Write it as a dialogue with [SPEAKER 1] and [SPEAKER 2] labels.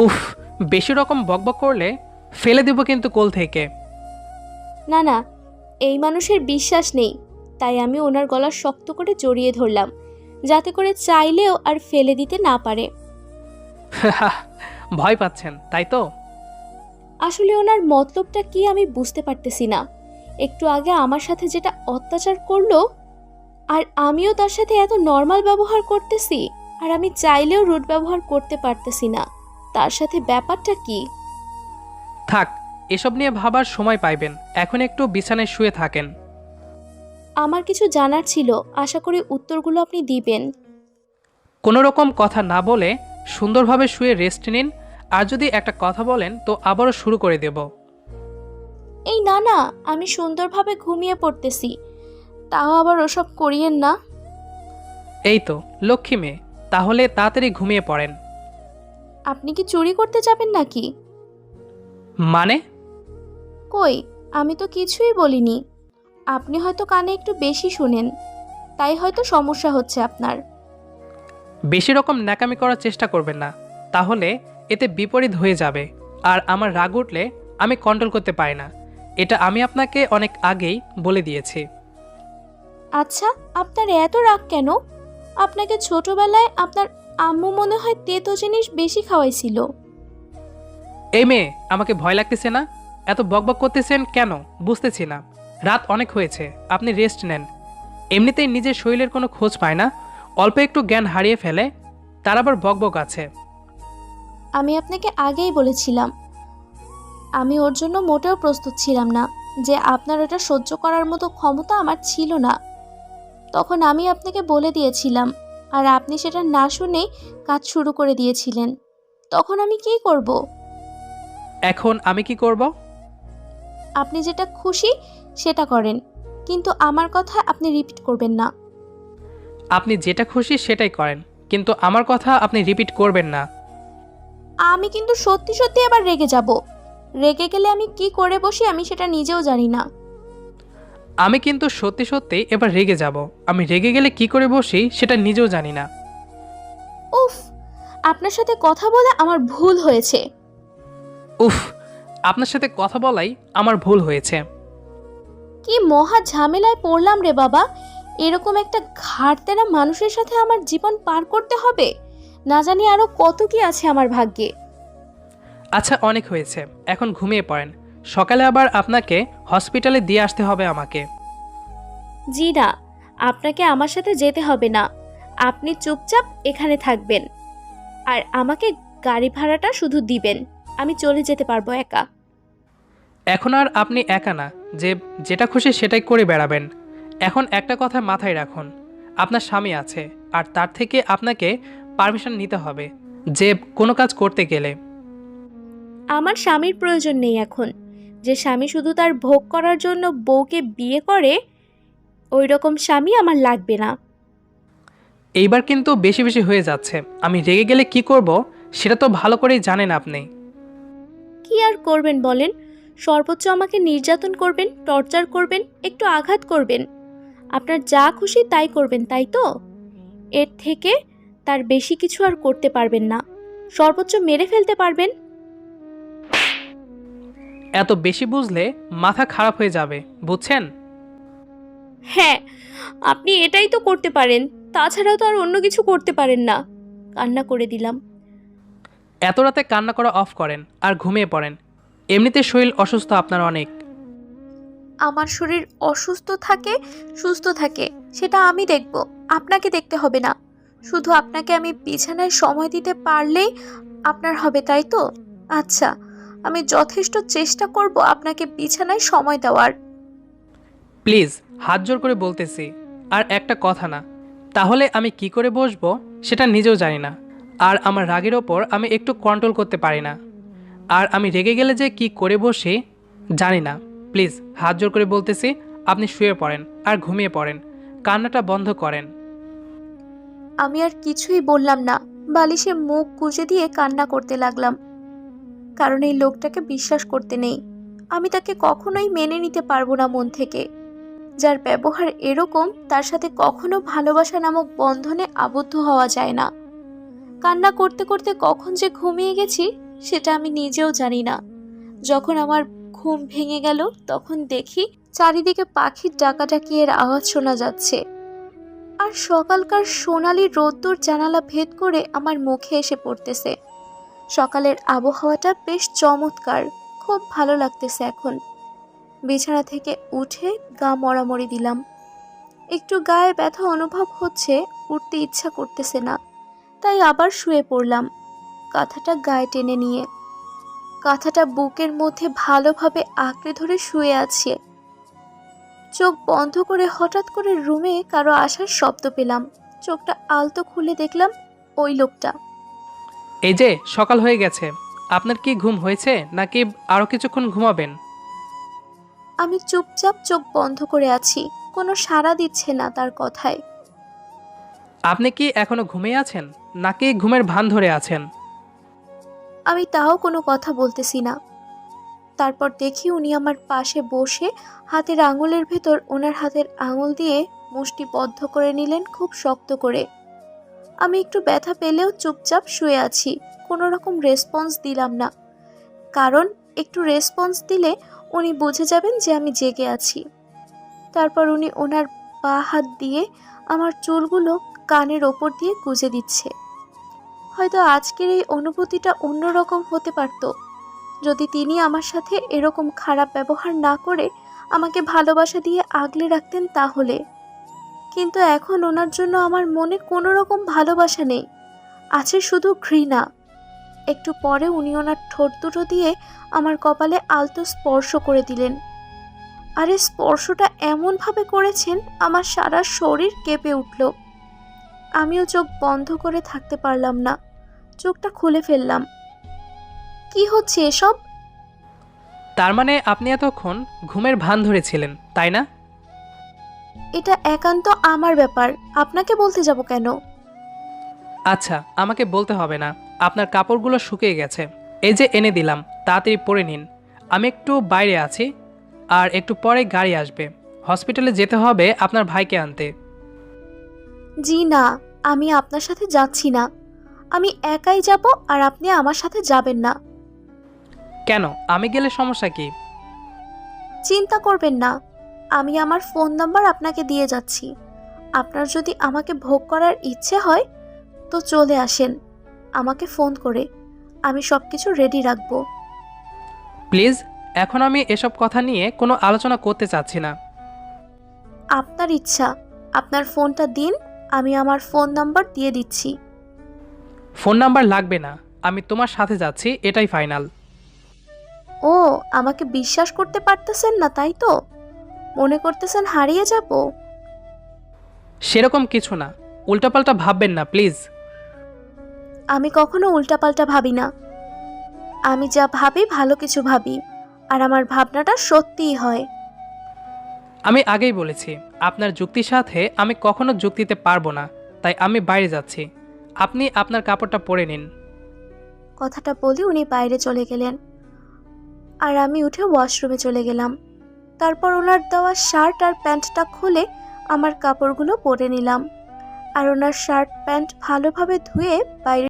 [SPEAKER 1] উফ বেশি রকম বকবক করলে ফেলে দেব কিন্তু কোল থেকে।
[SPEAKER 2] না না এই মানুষের বিশ্বাস নেই তাই আমি ওনার গলা শক্ত করে জড়িয়ে ধরলাম যাতে করে চাইলেও আর ফেলে দিতে না পারে।
[SPEAKER 1] ভয় পাচ্ছেন তাই তো?
[SPEAKER 2] আসলে ওনার মতলবটা কি আমি বুঝতে পারতেছি না। একটু আগে আমার সাথে যেটা অত্যাচার করল আর আমিও তার সাথে এত নর্মাল ব্যবহার করতেছি আর আমি চাইলেও রুট ব্যবহার করতে পারতেছি না। তার সাথে ব্যাপারটা কি?
[SPEAKER 1] থাক এসব নিয়ে ভাবার সময় পাইবেন। এখন একটু বিছানায় শুয়ে থাকেন।
[SPEAKER 2] আমার কিছু জানার ছিল আশা করি উত্তরগুলো আপনি দিবেন।
[SPEAKER 1] কোনো রকম কথা না বলে সুন্দরভাবে শুয়ে রেস্ট নিন আর যদি একটা কথা বলেন তো আবারও শুরু করে দেব।
[SPEAKER 2] এই না না আমি সুন্দরভাবে ঘুমিয়ে পড়তেছি। তাও আবার ওসব করিয়েন না।
[SPEAKER 1] এই তো লক্ষ্মী মেয়ে তাহলে তাড়াতাড়ি ঘুমিয়ে পড়েন।
[SPEAKER 2] আপনি কি চুরি করতে যাবেন নাকি?
[SPEAKER 1] মানে?
[SPEAKER 2] কই আমি তো কিছুই বলিনি। আপনি হয়তো কানে একটু বেশি শুনেন তাই হয়তো সমস্যা হচ্ছে আপনার।
[SPEAKER 1] বেশি রকম ন্যাকামি করার চেষ্টা করবেন না তাহলে এতে বিপরীত হয়ে যাবে। আর আমার রাগ উঠলে আমি কন্ট্রোল করতে পারি না এটা আমি আপনাকে অনেক আগেই বলে দিয়েছি।
[SPEAKER 2] আচ্ছা আপনার এত রাগ কেন? আপনাকে ছোটবেলায় আপনার আম্মু মনে হয় তেতো জিনিস বেশি খাওয়াইছিল।
[SPEAKER 1] এই মেয়ে আমাকে ভয় লাগতেছে না? এত বকবক করতেছেন কেন? বুঝতেছি না। রাত অনেক হয়েছে আপনি রেস্ট নেন। এমনিতেই নিজের শরীরের কোনো খোঁজ পায় না অল্প একটু জ্ঞান হারিয়ে ফেলে তার আবার বকবক আছে।
[SPEAKER 2] আমি আপনাকে আগেই বলেছিলাম আমি ওর জন্য মোটেও প্রস্তুত ছিলাম না যে আপনার ওটা সহ্য করার মতো ক্ষমতা আমার ছিল না। তখন আমি আপনাকে বলে দিয়েছিলাম আর আপনি সেটা না শুনেই কাজ শুরু করে দিয়েছিলেন। তখন আমি কি করব?
[SPEAKER 1] এখন আমি কি করব?
[SPEAKER 2] আপনি যেটা খুশি সেটা করেন কিন্তু আমার কথা আপনি রিপিট করবেন না।
[SPEAKER 1] আপনি যেটা খুশি সেটাই করেন কিন্তু আমার কথা আপনি রিপিট করবেন না।
[SPEAKER 2] আমি কিন্তু সত্যি সত্যি আবার রেগে যাব। রেগে গেলে আমি কি করে বসি আমি সেটা নিজেও জানি না।
[SPEAKER 1] আমি কিন্তু সত্যি সত্যি এবার রেগে যাব। আমি রেগে গেলে কি করে বসি সেটা নিজেও জানি না।
[SPEAKER 2] উফ আপনার সাথে কথা বলে আমার ভুল হয়েছে।
[SPEAKER 1] উফ আপনার সাথে কথা বলাই আমার ভুল হয়েছে।
[SPEAKER 2] কি মহা ঝামেলায় পড়লাম রে বাবা। এরকম একটা ঘাটতেরা মানুষের সাথে আমার জীবন পার করতে হবে? না জানি আরও কত কি আছে আমার ভাগ্যে।
[SPEAKER 1] আচ্ছা অনেক হয়েছে। এখন ঘুমিয়ে পড়েন। সকালে আবার আপনাকে হসপিটালে দিয়ে আসতে হবে আমাকে।
[SPEAKER 2] জি না আপনাকে আমার সাথে যেতে হবে না। আপনি চুপচাপ এখানে থাকবেন। আর আমাকে গাড়ি ভাড়াটা শুধু দিবেন আমি চলে যেতে পারব একা।
[SPEAKER 1] এখন আর আপনি একা না যে যেটা খুশি সেটাই করে বেড়াবেন। এখন একটা কথা মাথায় রাখুন আপনার স্বামী আছে আর তার থেকে আপনাকে পারমিশন নিতে হবে যে কোনো কাজ করতে গেলে।
[SPEAKER 2] আমার স্বামীর প্রয়োজন নেই এখন। যে স্বামী শুধু তার ভোগ করার জন্য বউকে বিয়ে করে ওই রকম স্বামী আমার লাগবে না।
[SPEAKER 1] এইবার কিন্তু বেশি বেশি হয়ে যাচ্ছে। আমি রেগে গেলে কি করব সেটা তো ভালো করেই জানেন আপনি।
[SPEAKER 2] কি আর করবেন বলেন? সর্বোচ্চ আমাকে নির্যাতন করবেন টর্চার করবেন একটু আঘাত করবেন। আপনার যা খুশি তাই করবেন তাই তো? এর থেকে তার বেশি কিছু আর করতে পারবেন না। সর্বোচ্চ মেরে ফেলতে পারবেন।
[SPEAKER 1] এত বেশি বুঝলে মাথা খারাপ হয়ে যাবে বুঝছেন?
[SPEAKER 2] হ্যাঁ আপনি এটাই তো করতে পারেন তাছাড়াও তো আর অন্য কিছু করতে পারেন না। কান্না করে দিলাম।
[SPEAKER 1] এত রাতে কান্না করা অফ করেন আর ঘুমিয়ে পড়েন। এমনিতে শরীর অসুস্থ আপনার অনেক।
[SPEAKER 2] আমার শরীর অসুস্থ থাকে সুস্থ থাকে সেটা আমি দেখব আপনাকে দেখতে হবে না। শুধু আপনাকে আমি বিছানায় সময় দিতে পারলেই আপনার হবে তাই তো? আচ্ছা আমি যথেষ্ট চেষ্টা করব আপনাকে বিছানায় সময় দেওয়ার।
[SPEAKER 1] প্লিজ হাত জোর করে বলতেছি আর একটা কথা না। তাহলে আমি কি করে বসবো সেটা নিজেও জানি না। আর আমার রাগের ওপর আমি একটু কন্ট্রোল করতে পারি না। আর আমি রেগে গেলে যে কি করে বসি জানি না। প্লিজ হাত জোর করে বলতেছি আপনি শুয়ে পড়েন আর ঘুমিয়ে পড়েন। কান্নাটা বন্ধ করেন।
[SPEAKER 2] আমি আর কিছুই বললাম না। বালিশে মুখ গুজে দিয়ে কান্না করতে লাগলাম। কারণ এই লোকটাকে বিশ্বাস করতে নেই। আমি তাকে কখনোই মেনে নিতে পারব না মন থেকে। যার ব্যবহার এরকম, তার সাথে কখনো ভালোবাসা নামক বন্ধনে আবদ্ধ হওয়া যায় না। কান্না করতে করতে কখন যে ঘুমিয়ে গেছি, সেটা আমি নিজেও জানি না। যখন আমার ঘুম ভেঙে গেল, তখন দেখি চারিদিকে পাখির ডাকাডাকি এর আওয়াজ শোনা যাচ্ছে। আর সকালকার সোনালি রোদ্দুর জানালা ভেদ করে আমার মুখে এসে পড়তেছে। সকালের আবহাওয়াটা বেশ চমৎকার। খুব ভালো লাগতেছে এখন। বিছানা থেকে উঠে গা মরামরি দিলাম। একটু গায়ে ব্যথা অনুভব হচ্ছে, উঠতে ইচ্ছা করতেছে না। তাই আবার শুয়ে পড়লাম, কাঁথাটা গায়ে টেনে নিয়ে। কাঁথাটা বুকের মধ্যে ভালোভাবে আঁকড়ে ধরে শুয়ে আছে। চোখ বন্ধ করে হঠাৎ করে রুমে কারও আসার শব্দ পেলাম। চোখটা আলতো খুলে দেখলাম ওই লোকটা।
[SPEAKER 1] এই যে সকাল হয়ে গেছে। আপনার কি ঘুম হয়েছে নাকি আরও কিছুক্ষণ ঘুমাবেন?
[SPEAKER 2] আমি চুপচাপ চোখ বন্ধ করে আছি কোনো সাড়া দিচ্ছে না তার কথায়।
[SPEAKER 1] আপনি কি এখনও ঘুমিয়ে আছেন নাকি ঘুমের ভান ধরে আছেন?
[SPEAKER 2] আমি তাও কোনো কথা বলতেছি না। তারপর দেখি উনি আমার পাশে বসে হাতের আঙুলের ভেতর ওনার হাতের আঙুল দিয়ে মুষ্টি বদ্ধ করে নিলেন খুব শক্ত করে। আমি একটু ব্যথা পেলেও চুপচাপ শুয়ে আছি। কোনো রকম রেসপন্স দিলাম না। কারণ, একটু রেসপন্স দিলে উনি বুঝে যাবেন যে আমি জেগে আছি। তারপর উনি ওনার পা হাত দিয়ে আমার চুলগুলো কানের ওপর দিয়ে গুজে দিচ্ছে। হয়তো আজকের এই অনুভূতিটা অন্যরকম হতে পারত। যদি তিনি আমার সাথে এরকম খারাপ ব্যবহার না করে আমাকে ভালোবাসা দিয়ে আগলে রাখতেন তাহলে। কিন্তু এখন ওনার জন্য আমার মনে কোনো রকম ভালোবাসা নেই। আছে শুধু ঘৃণা। একটু পরে উনি ওনার ঠোঁট দুটো দিয়ে আমার কপালে আলতো স্পর্শ করে দিলেন। আর এই স্পর্শটা এমনভাবে করেছেন, আমার সারা শরীর কেঁপে উঠল। আমিও চোখ বন্ধ করে থাকতে পারলাম না। চোখটা খুলে ফেললাম। কি হচ্ছে এসব?
[SPEAKER 1] তার মানে আপনি এতক্ষণ ঘুমের ভান ধরেছিলেন, তাই না?
[SPEAKER 2] এটা একান্ত আমার ব্যাপার। আপনাকে বলতে যাব কেন?
[SPEAKER 1] আচ্ছা আমাকে বলতে হবে না। আপনার কাপড়গুলো শুকিয়ে গেছে। এই যে এনে দিলাম তাড়াতাড়ি পরে নিন। আমি একটু বাইরে আছি আর একটু পরে গাড়ি আসবে। হসপিটালে যেতে হবে আপনার ভাইকে আনতে।
[SPEAKER 2] জি না আমি আপনার সাথে যাচ্ছি না। আমি একাই যাব আর আপনি আমার সাথে যাবেন না।
[SPEAKER 1] কেন? আমি গেলে সমস্যা কি?
[SPEAKER 2] চিন্তা করবেন না। আমি আমার ফোন নাম্বার আপনাকে দিয়ে যাচ্ছি। আপনার যদি আমাকে ভোগ করার ইচ্ছে হয় তো চলে আসেন। আমাকে ফোন করে। আমি সব কিছু রেডি রাখব।
[SPEAKER 1] প্লিজ এখন আমি এসব কথা নিয়ে কোনো আলোচনা করতে চাচ্ছি না।
[SPEAKER 2] আপনার ইচ্ছা। আপনার ফোনটা দিন আমি আমার ফোন নাম্বার দিয়ে দিচ্ছি।
[SPEAKER 1] ফোন নাম্বার লাগবে না। আমি তোমার সাথে যাচ্ছি এটাই ফাইনাল।
[SPEAKER 2] ও আমাকে বিশ্বাস করতে পারতেছেন না তাই তো? মনে করতেছেন হারিয়ে যাব?
[SPEAKER 1] সেরকম কিছু না। উল্টাপাল্টা ভাববেন না প্লিজ।
[SPEAKER 2] আমি কখনো উল্টাপাল্টা ভাবি না। আমি যা ভাবি ভালো কিছু ভাবি। আর আমার ভাবনাটা সত্যিই হয়।
[SPEAKER 1] আমি আগেই বলেছি আপনার যুক্তির সাথে আমি কখনো যুক্তিতে পারব না তাই আমি বাইরে যাচ্ছি। আপনি আপনার কাপড়টা পরে নিন।
[SPEAKER 2] কথাটা বলে উনি বাইরে চলে গেলেন। আর আমি উঠে ওয়াশরুমে চলে গেলাম। তারপর ওনার দেওয়া শার্ট আর প্যান্টটা খুলে আমার কাপড়গুলো পরে নিলাম। আর ওনার শার্ট প্যান্ট ভালোভাবে ধুয়ে বাইরে